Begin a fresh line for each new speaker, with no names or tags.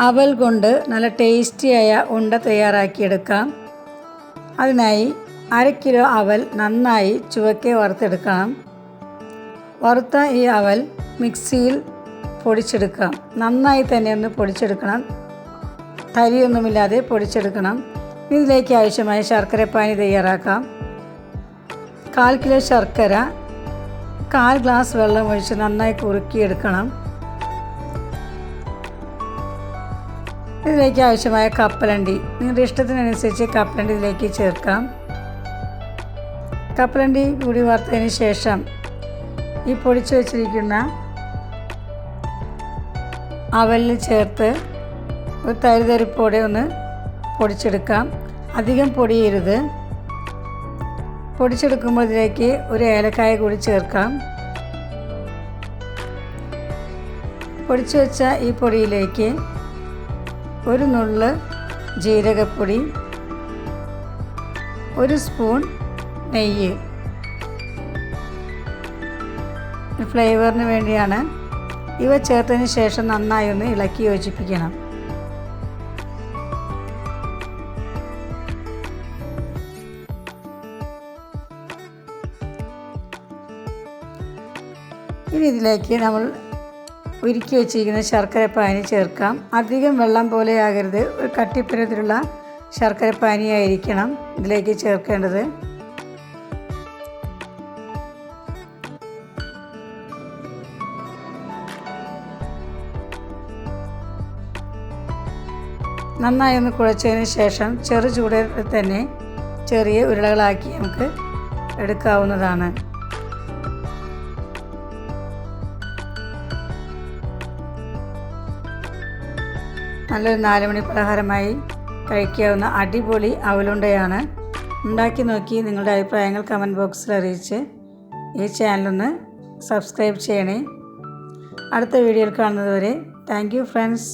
അവൽ കൊണ്ട് നല്ല ടേസ്റ്റിയായ ഉണ്ട തയ്യാറാക്കിയെടുക്കാം. അതിനായി അര കിലോ അവൽ നന്നായി ചുവക്കെ വറുത്തെടുക്കണം. വറുത്ത ഈ അവൽ മിക്സിയിൽ പൊടിച്ചെടുക്കാം. നന്നായി തന്നെ ഒന്ന് പൊടിച്ചെടുക്കണം. തരിയൊന്നുമില്ലാതെ പൊടിച്ചെടുക്കണം. ഇതിലേക്ക് ആവശ്യമായ ശർക്കരപ്പാനി തയ്യാറാക്കാം. കാൽ കിലോ ശർക്കര കാൽ ഗ്ലാസ് വെള്ളം ഒഴിച്ച് നന്നായി കുറുക്കിയെടുക്കണം. ഇതിലേക്ക് ആവശ്യമായ കപ്പലണ്ടി. നിങ്ങളുടെ ഇഷ്ടത്തിനനുസരിച്ച് കപ്പലണ്ടി ഇതിലേക്ക് ചേർക്കാം. കപ്പലണ്ടി കൂടി വറുത്തതിന് ശേഷം ഈ പൊടിച്ചു വച്ചിരിക്കുന്ന അവലിൽ ചേർത്ത് ഒരു തരിതരിപ്പോടെ ഒന്ന് പൊടിച്ചെടുക്കാം. അധികം പൊടിയരുത്. പൊടിച്ചെടുക്കുമ്പോൾ ഇതിലേക്ക് ഒരു ഏലക്കായ കൂടി ചേർക്കാം. പൊടിച്ചു വെച്ച ഈ പൊടിയിലേക്ക് ഒരു നുള്ള് ജീരകപ്പൊടി ഒരു സ്പൂൺ നെയ്യ്. ഫ്ലേവറിന് വേണ്ടിയാണ് ഇവ ചേർത്തതിന് ശേഷം നന്നായി ഒന്ന് ഇളക്കി യോജിപ്പിക്കണം. ഇനി ഇതിലേക്ക് നമ്മൾ ഉരുക്കി വെച്ചിരിക്കുന്ന ശർക്കരപ്പാനി ചേർക്കാം. അധികം വെള്ളം പോലെ ആകരുത്. ഒരു കട്ടിപ്പരത്തിലുള്ള ശർക്കരപ്പാനി ആയിരിക്കണം ഇതിലേക്ക് ചേർക്കേണ്ടത്. നന്നായി ഒന്ന് കുഴച്ചതിന് ശേഷം ചെറു ചൂടിൽ തന്നെ ചെറിയ ഉരുളകളാക്കി നമുക്ക് എടുക്കാവുന്നതാണ്. നല്ലൊരു നാലുമണി പലഹാരമായി കഴിക്കാവുന്ന അടിപൊളി അവലുണ്ടയാണ്. ഉണ്ടാക്കി നോക്കി നിങ്ങളുടെ അഭിപ്രായങ്ങൾ കമന്റ് ബോക്സിൽ അറിയിച്ച് ഈ ചാനലൊന്ന് സബ്സ്ക്രൈബ് ചെയ്യണേ. അടുത്ത വീഡിയോയിൽ കാണുന്നതുവരെ താങ്ക് യു ഫ്രണ്ട്സ്.